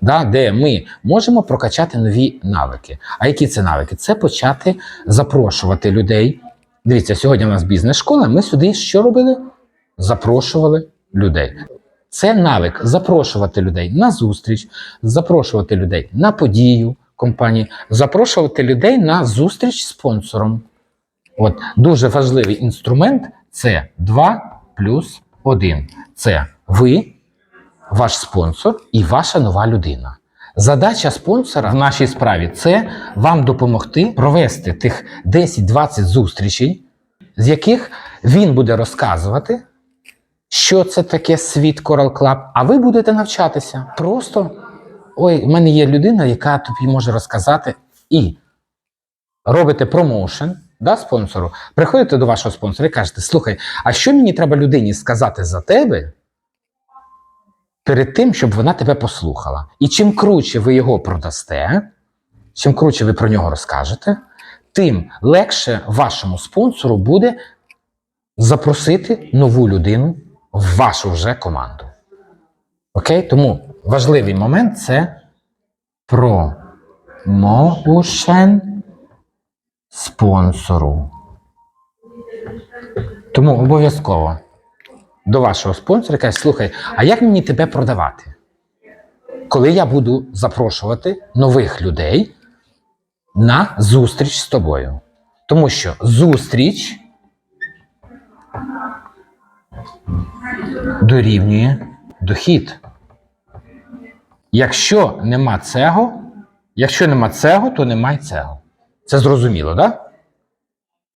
да, де ми можемо прокачати нові навики. А які це навики? Це почати запрошувати людей. Дивіться, сьогодні у нас бізнес-школа. Ми сюди що робили? Запрошували людей. Це навик запрошувати людей на зустріч, запрошувати людей на подію компанії, запрошувати людей на зустріч спонсором. От дуже важливий інструмент це 2 плюс 1. Це ви, ваш спонсор і ваша нова людина. Задача спонсора в нашій справі це вам допомогти провести тих 10-20 зустрічей, з яких він буде розказувати, що це таке світ Coral Club, а ви будете навчатися. Просто ой, в мене є людина, яка тобі може розказати, і робите промоушен да, спонсору. Приходите до вашого спонсора і кажете: слухай, а що мені треба людині сказати за тебе? Перед тим, щоб вона тебе послухала. І чим круче ви його продасте, чим круче ви про нього розкажете, тим легше вашому спонсору буде запросити нову людину в вашу вже команду. Окей? Тому важливий момент це промоушен спонсору. Тому обов'язково до вашого спонсора і каже, слухай, а як мені тебе продавати? Коли я буду запрошувати нових людей на зустріч з тобою. Тому що зустріч дорівнює дохід. Якщо нема цього, якщо нема цього, то немає цього. Це зрозуміло, так? Да?